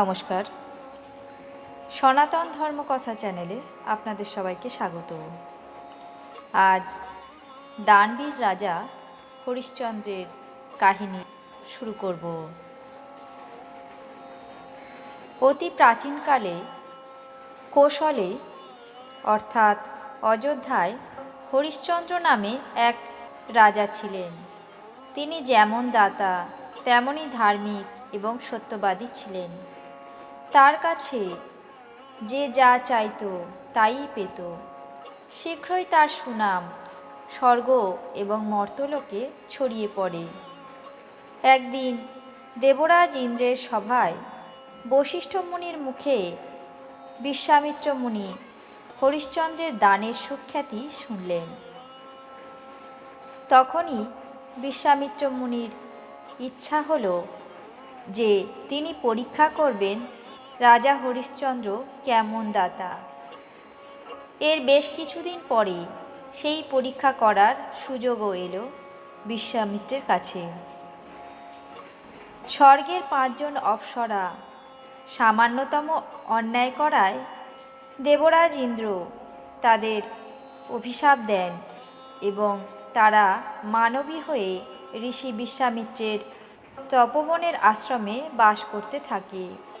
নমস্কার। সনাতন ধর্মকথা চ্যানেলে আপনাদের সবাইকে স্বাগত। আজ দানবীর রাজা হরিশ্চন্দ্রের কাহিনী শুরু করব। অতি প্রাচীনকালে কৌশলে, অর্থাৎ অযোধ্যায়, হরিশ্চন্দ্র নামে এক রাজা ছিলেন। তিনি যেমন দাতা তেমনই ধার্মিক এবং সত্যবাদী ছিলেন। তার কাছে যে যা চাইতো তাই পেত। শীঘ্রই তার সুনাম, স্বর্গ এবং মর্তলোকে ছড়িয়ে পড়ে। একদিন দেবরাজ ইন্দ্রের সভায় বশিষ্ঠ মুনির মুখে বিশ্বামিত্র মুনি হরিশ্চন্দ্রের দানের সুখ্যাতি শুনলেন। তখনই বিশ্বামিত্র মুনির ইচ্ছা হলো যে তিনি পরীক্ষা করবেন রাজা হরিশ্চন্দ্র কেমন দাতা? এর বেশ কিছুদিন পরে সেই পরীক্ষা করার সুযোগও এলো বিশ্বামিত্রের কাছে। স্বর্গের পাঁচজন অপ্সরা সামান্যতম অন্যায় করায় দেবরাজ ইন্দ্র তাদের অভিশাপ দেন এবং তারা মানবী হয়ে ঋষি বিশ্বামিত্রের তপবনের আশ্রমে বাস করতে থাকে।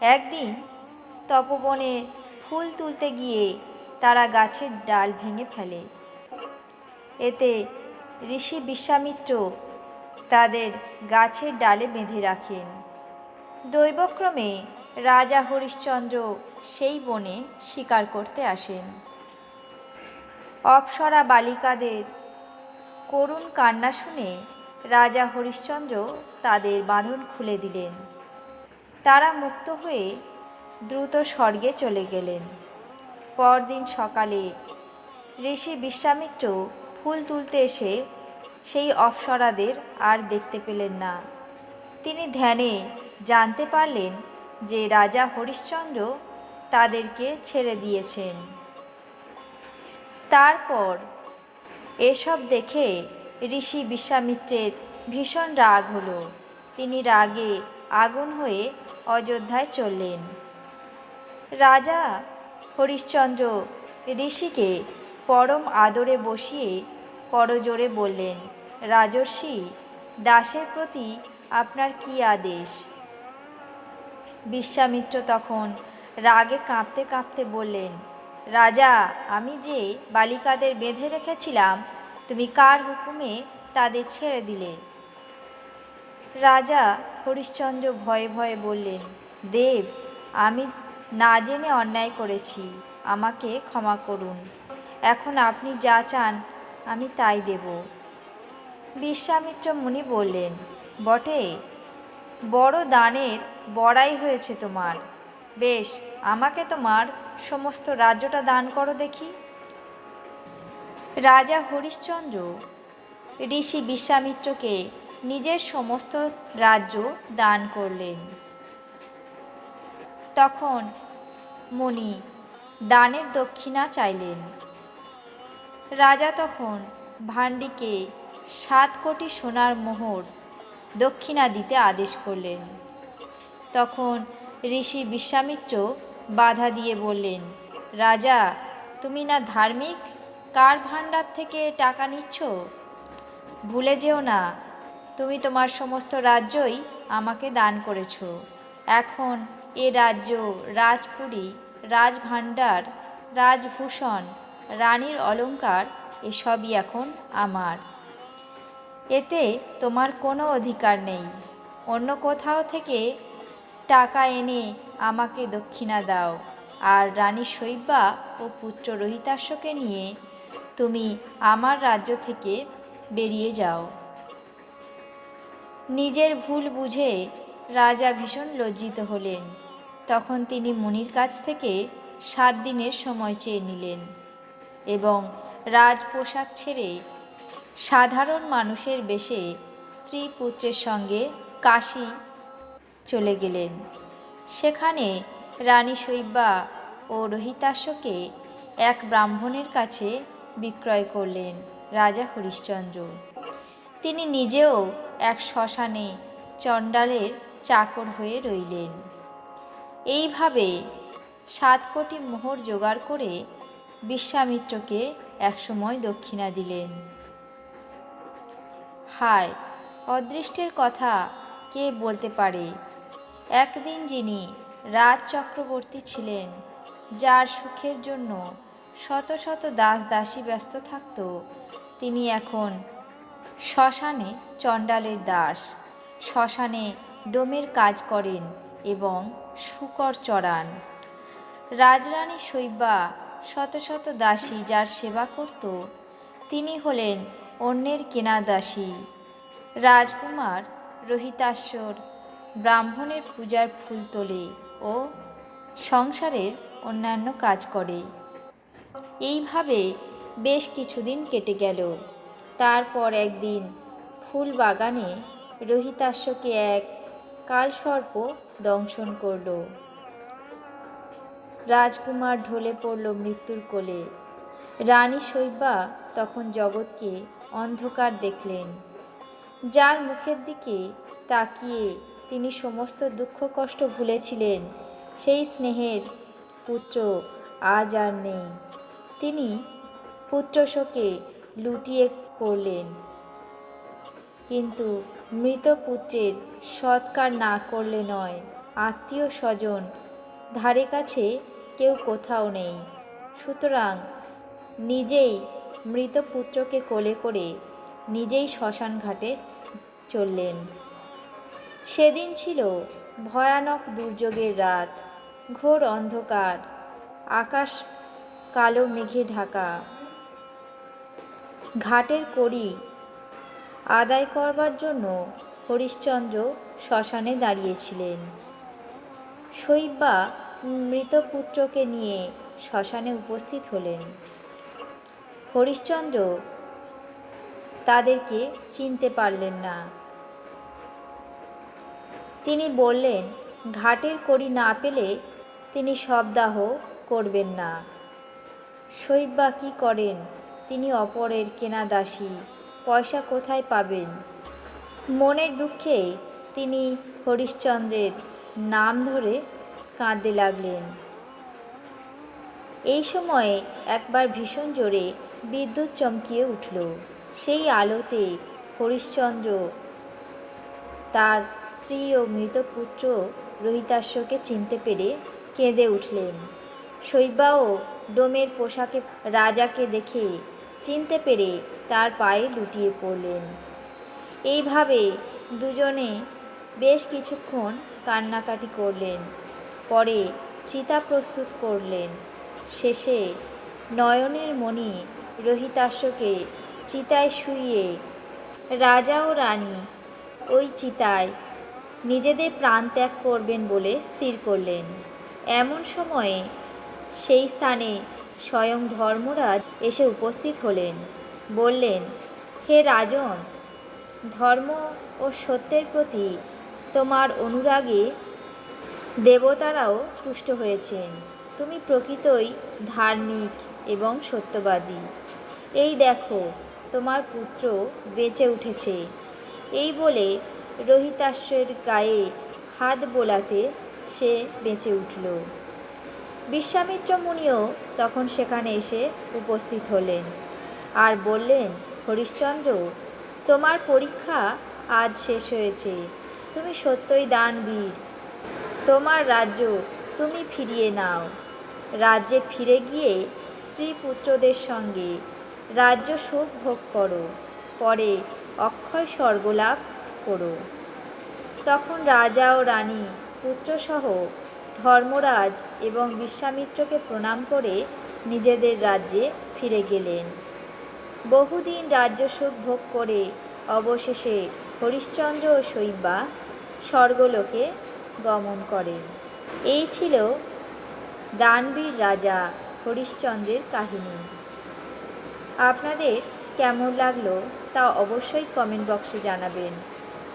একদিন তপবনে ফুল তুলতে গিয়ে তারা গাছের ডাল ভেঙে ফেলে। এতে ঋষি বিশ্বামিত্র তাদের গাছের ডালে বেঁধে রাখেন। দৈবক্রমে রাজা হরিশ্চন্দ্র সেই বনে শিকার করতে আসেন। অপ্সরা বালিকাদের করুণ কান্না শুনে রাজা হরিশ্চন্দ্র তাদের বাঁধন খুলে দিলেন। তারা মুক্ত হয়ে দ্রুত স্বর্গে চলে গেলেন। পরদিন সকালে ঋষি বিশ্বামিত্র ফুল তুলতে এসে সেই অপ্সরাদের আর দেখতে পেলেন না। তিনি ধ্যানে জানতে পারলেন যে রাজা হরিশ্চন্দ্র তাদেরকে ছেড়ে দিয়েছেন। তারপর এসব দেখে ঋষি বিশ্বামিত্রের ভীষণ রাগ হলো। তিনি রাগে আগুন হয়ে অযোধ্যায় চললেন। রাজা হরিশ্চন্দ্র ঋষিকে পরম আদরে বসিয়ে করজোরে বললেন, রাজর্ষি, দাসের প্রতি আপনার কি আদেশ? বিশ্বামিত্র তখন রাগে কাঁপতে কাঁপতে বললেন, রাজা, আমি যে বালিকাদের বেঁধে রেখেছিলাম, তুমি কার হুকুমে তাদের ছেড়ে দিলে? রাজা হরিশ্চন্দ্র ভয়ে ভয়ে বললেন, দেব, আমি না জেনে অন্যায় করেছি, আমাকে ক্ষমা করুন। এখন আপনি যা চান, আমি তাই দেব। বিশ্বামিত্র মুনি বললেন, বটে, বড় দানের বড়াই হয়েছে তোমার। বেশ, আমাকে তোমার সমস্ত রাজ্যটা দান করো দেখি। রাজা হরিশ্চন্দ্র ঋষি বিশ্বামিত্রকে নিজের সমস্ত রাজ্য দান করলেন। তখন মণি দানের দক্ষিণা চাইলেন। রাজা তখন ভান্ডিকে সাত কোটি সোনার মোহর দক্ষিণা দিতে আদেশ করলেন। তখন ঋষি বিশ্বামিত্র বাধা দিয়ে বললেন, রাজা, তুমি না ধার্মিক? কার ভাণ্ডার থেকে টাকা নিচ্ছ? ভুলে যেও না, তুমি তোমার সমস্ত রাজ্যই আমাকে দান করেছ। এখন এ রাজ্য রাজপুরী, রাজভাণ্ডার, রাজভূষণ, রানীর অলঙ্কার এসবই এখন আমার। এতে তোমার কোনো অধিকার নেই, অন্য কোথাও থেকে টাকা এনে আমাকে দক্ষিণা দাও, আর রানী শৈব্যা ও পুত্র রহিতাশ্বকে নিয়ে তুমি আমার রাজ্য থেকে বেরিয়ে যাও। নিজের ভুল বুঝে রাজা ভীষণ লজ্জিত হলেন। তখন তিনি মুনির কাছ থেকে সাত দিনের সময় চেয়ে নিলেন এবং রাজ পোশাক ছেড়ে সাধারণ মানুষের বেশে স্ত্রী পুত্রের সঙ্গে কাশী চলে গেলেন। সেখানে রানী শৈব্যা ও রোহিতাশ্বকে এক ব্রাহ্মণের কাছে বিক্রয় করলেন। রাজা হরিশ্চন্দ্র। তিনি নিজেও এক শ্মশানে চণ্ডালের চাকর হয়ে রইলেন। এইভাবে সাত কোটি মোহর জোগাড় করে বিশ্বামিত্রকে একসময় দক্ষিণা দিলেন। হায়, অদৃষ্টের কথা কে বলতে পারে? একদিন যিনি রাজ চক্রবর্তী ছিলেন, যার সুখের জন্য শত শত দাস দাসী ব্যস্ত থাকত তিনি এখন শ্মশানে চণ্ডালের দাস। শ্মশানে ডোমের কাজ করেন এবং শুকর চড়ান। রাজরানী শৈবা শত শত দাসী যার সেবা করত, তিনি হলেন অন্যের কেনা দাসী। রাজকুমার রোহিতাশ্বর ব্রাহ্মণের পূজার ফুল তোলে ও সংসারের অন্যান্য কাজ করে। এইভাবে বেশ কিছুদিন কেটে গেল। তারপর একদিন ফুল বাগানে রোহিতাশ্বকে এক কালসর্প দংশন করল। রাজকুমার ঢলে পড়ল মৃত্যুর কোলে। রানী শৈবা তখন জগৎকে অন্ধকার দেখলেন। যার মুখের দিকে তাকিয়ে তিনি সমস্ত দুঃখ কষ্ট ভুলেছিলেন, সেই স্নেহের পুত্র আজ আর নেই। তিনি পুত্রশোকে লুটিয়ে পড়লেন। কিন্তু মৃত পুত্রের সৎকার না করলে নয়। আত্মীয় স্বজন, ধারে কাছে কেউ কোথাও নেই। সুতরাং নিজেই মৃত পুত্রকে কোলে করে নিজেই শ্মশান ঘাটে চললেন। সেদিন ছিল ভয়ানক দুর্যোগের রাত। ঘোর অন্ধকার। আকাশ কালো মেঘে ঢাকা। ঘাটের কড়ি আদায় করবার জন্য হরিশ্চন্দ্র শ্মশানে দাঁড়িয়েছিলেন। শৈবা মৃত পুত্রকে নিয়ে শ্মশানে উপস্থিত হলেন। হরিশ্চন্দ্র তাদেরকে চিনতে পারলেন না। তিনি বললেন, ঘাটের কড়ি না পেলে তিনি শবদাহ করবেন না। শৈবা কী করেন? তিনি অপরের কেনা দাসী, পয়সা কোথায় পাবেন? মনের দুঃখে তিনি হরিশ্চন্দ্রের নাম ধরে কাঁদতে লাগলেন। এই সময়ে একবার ভীষণ জোরে বিদ্যুৎ চমকিয়ে উঠল। সেই আলোতে হরিশ্চন্দ্র তার স্ত্রী ও মৃত পুত্র রোহিতাশ্বকে চিনতে পেরে কেঁদে উঠলেন। শৈবাও ডোমের পোশাকে রাজাকে দেখে চিনতে পেরে তার পায়ে লুটিয়ে পড়লেন। এইভাবে দুজনে বেশ কিছুক্ষণ কান্নাকাটি করলেন। পরে চিতা প্রস্তুত করলেন। শেষে নয়নের মণি রোহিতাশ্বকে চিতায় শুইয়ে, রাজা ও রানী, ওই চিতায় নিজেদের প্রাণ ত্যাগ করবেন বলে স্থির করলেন। এমন সময়ে সেই স্থানে স্বয়ং ধর্মরাজ এসে উপস্থিত হলেন। বললেন, হে রাজন, ধর্ম ও সত্যের প্রতি তোমার অনুরাগে দেবতারাও তুষ্ট হয়েছেন। তুমি প্রকৃতই ধার্মিক এবং সত্যবাদী। এই দেখো, তোমার পুত্র বেঁচে উঠেছে। এই বলে রোহিতাশ্বের গায়ে হাত বোলাতে সে বেঁচে উঠল। বিশ্বামিত্র মুনিও তখন সেখানে এসে উপস্থিত হলেন আর বললেন, হরিশ্চন্দ্র, তোমার পরীক্ষা আজ শেষ হয়েছে। তুমি সত্যই দানবীর। তোমার রাজ্য তুমি ফিরিয়ে নাও। রাজ্যে ফিরে গিয়ে স্ত্রী পুত্রদের সঙ্গে রাজ্য সুখ ভোগ করো। পরে অক্ষয় স্বর্গলাভ করো। তখন রাজা ও রানী পুত্রসহ ধর্মরাজ এবং বিশ্বামিত্রকে প্রণাম করে নিজেদের রাজ্যে ফিরে গেলেন। বহুদিন রাজ্য সুখ ভোগ করে অবশেষে হরিশ্চন্দ্র ও শৈবা স্বর্গলোকে গমন করেন। এই ছিল দানবীর রাজা হরিশ্চন্দ্রের কাহিনী। আপনাদের কেমন লাগল তা অবশ্যই কমেন্ট বক্সে জানাবেন।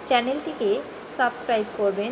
চ্যানেলটিকে সাবস্ক্রাইব করবেন